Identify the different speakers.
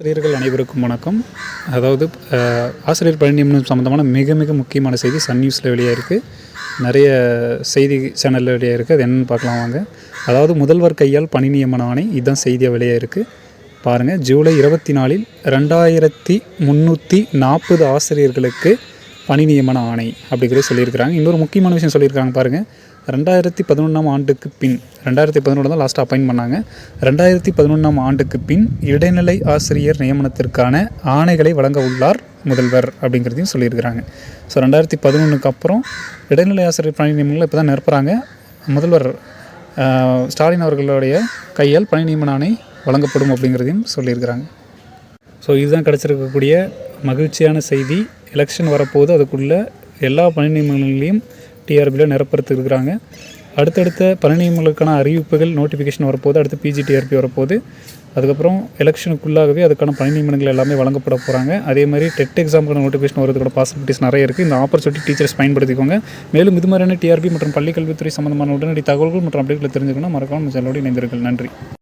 Speaker 1: ஆசிரியர்கள் அனைவருக்கும் வணக்கம். அதாவது ஆசிரியர் பணி நியமனம் சம்மந்தமான மிக மிக முக்கியமான செய்தி சன் நியூஸில் வெளியாக இருக்குது நிறைய செய்தி சேனலில் வெளியாக இருக்குது அது என்னென்னு பார்க்கலாம் வாங்க. அதாவது முதல்வர் கையால் பணி நியமன ஆணை இதுதான் செய்தியாக வெளியாக இருக்குது பாருங்கள் ஜூலை இருபத்தி நாலில் ரெண்டாயிரத்தி முந்நூற்றி நாற்பது ஆசிரியர்களுக்கு பணி நியமன ஆணை அப்படிங்கிறது சொல்லியிருக்கிறாங்க. இன்னொரு முக்கியமான விஷயம் சொல்லியிருக்காங்க பாருங்கள் ரெண்டாயிரத்தி பதினொன்றாம் ஆண்டுக்கு பின் ரெண்டாயிரத்தி பதினொன்று தான் லாஸ்ட் அப்பாயின் பண்ணாங்க. ரெண்டாயிரத்தி பதினொன்றாம் ஆண்டுக்கு பின் இடைநிலை ஆசிரியர் நியமனத்திற்கான ஆணைகளை வழங்க உள்ளார் முதல்வர் அப்படிங்கிறதையும் சொல்லியிருக்கிறாங்க. ஸோ ரெண்டாயிரத்தி பதினொன்றுக்கு அப்புறம் இடைநிலை ஆசிரியர் பணி நியமனங்களை இப்போ தான் நிரப்புறாங்க. முதல்வர் ஸ்டாலின் அவர்களுடைய கையால் பணி நியமன ஆணை வழங்கப்படும் அப்படிங்கிறதையும் சொல்லியிருக்கிறாங்க. ஸோ இதுதான் கிடச்சிருக்கக்கூடிய மகிழ்ச்சியான செய்தி. எலெக்ஷன் வரப்போது அதுக்குள்ளே எல்லா பணி நியமனங்களையும் டிஆர்பியில் நிரப்புறத்துக்கு இருக்கிறாங்க அடுத்தடுத்த பணி அறிவிப்புகள் நோட்டிஃபிகேஷன் வரப்போகுது. அடுத்து பிஜி டிஆர்பி வரப்போகுது. அதுக்கப்புறம் எலெக்ஷனுக்குள்ளாகவே அதுக்கான பணி நியமனங்கள் எல்லாமே வழங்கப்பட போகிறாங்க அதே மாதிரி டெட் எக்ஸாமுக்கான நோட்டிஃபிகேஷன் வரதுக்கூட பாசிபிலிட்டிஸ் நிறைய இருக்குது இந்த ஆப்பர்ச்சுனிட்டி டீச்சர்ஸ் பயன்படுத்திக்கோங்க. மேலும் இது மாதிரியான டிஆர்பி மற்றும் பள்ளிக்கல்வித்துறை சம்மந்தமான சம்பந்தமான உடனடி தகவல்கள் மற்றும் அப்டேட்களை தெரிஞ்சுக்கணும் மறக்காமல் சேனலோடு இணைந்திருங்கள். நன்றி.